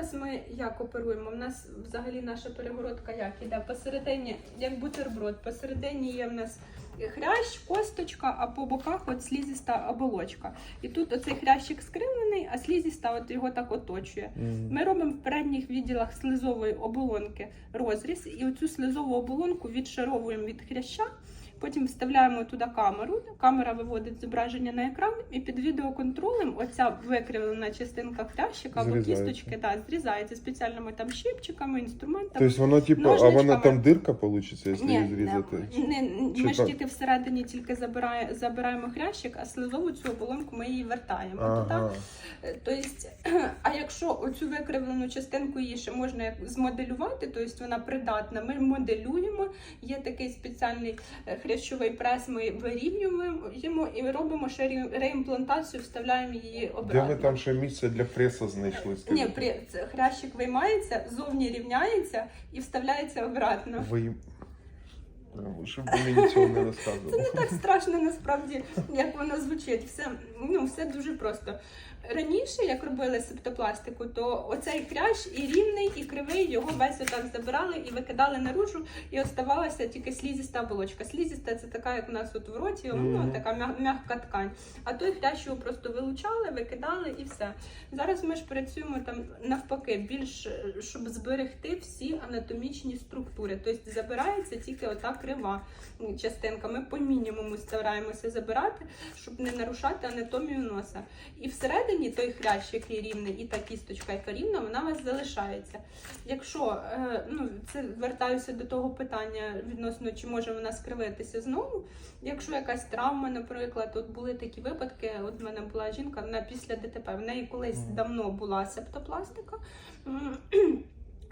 зараз ми як оперуємо? У нас взагалі наша перегородка як іде посередині, як бутерброд. Посередині є в нас хрящ, косточка, а по боках от слізіста оболочка. І тут оцей хрящик скривлений, а слізіста от його так оточує. Ми робимо в передніх відділах слизової оболонки розріз, і оцю слизову оболонку відшаровуємо від хряща. Потім вставляємо туди камеру. Камера виводить зображення на екран, і під відеоконтролем оця викривлена частинка хрящика або Зрізається. кісточки да, зрізається спеціальними там щипчиками, інструментами. Тобто воно типу, а вона Ножничками. там дирка вийде, якщо Ні, її зрізати? не, не, Чи ми ж так? тільки всередині тільки забирає, забираємо хрящик, а слизову цю оболонку ми її вертаємо. туди. Ага. Е, Тобто, а якщо оцю викривлену частинку її ще можна як змоделювати, тобто вона придатна, ми моделюємо. Є такий спеціальний е, хрящовий прес, ми вирівнюємо і робимо ще реімплантацію, вставляємо її Де обратно. ви там ще місце для преса знайшли? Ні, при хрящик виймається, зовні рівняється і вставляється обратно. Ви... Щоб ви мені цього не розказували. Не так страшно насправді, як воно звучить. Все, ну, все дуже просто. Раніше, як робили септопластику, то оцей хрящ і рівний, і кривий, його весь отак забирали і викидали наружу, і оставалася тільки слізіста оболочка. Слізіста це така, як у нас от в роті, ну, така м'я- м'яка ткань. А той хрящ його просто вилучали, викидали і все. Зараз ми ж працюємо там навпаки, більш е, щоб зберегти всі анатомічні структури. Тобто забирається тільки ота крива частинка. Ми по мінімуму стараємося забирати, щоб не нарушати анатомію носа. І всередині той хрящ, який рівний, і та кісточка, яка рівна, вона у вас залишається. Якщо е, ну це вертаюся до того питання відносно чи може вона скривитися знову. Якщо якась травма, наприклад, от були такі випадки. От в мене була жінка, вона після ДТП. В неї колись давно була септопластика.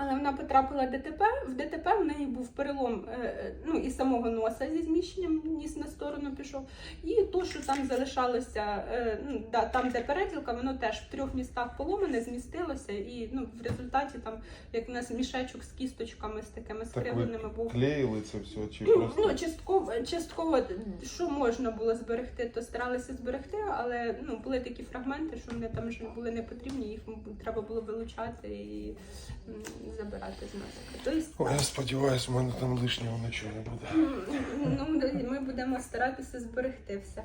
Але вона потрапила в ДТП. В ДТП в неї був перелом е, е, ну, і самого носа зі зміщенням, ніс на сторону пішов. І то, що там залишалося, е, ну, да, там, де перетілка, воно теж в трьох містах поломане, змістилося. І ну, в результаті там, як у нас мішечок з кісточками, з такими Так скривленими був. клеїли це все чи Ну, просто? частково, частково, що можна було зберегти, то старалися зберегти, але ну, були такі фрагменти, що вони там вже були не потрібні, їх треба було вилучати і забирати з нас. Тобто, Ой, я сподіваюся, в мене там лишнього нічого не буде. ну, ми будемо старатися зберегти все.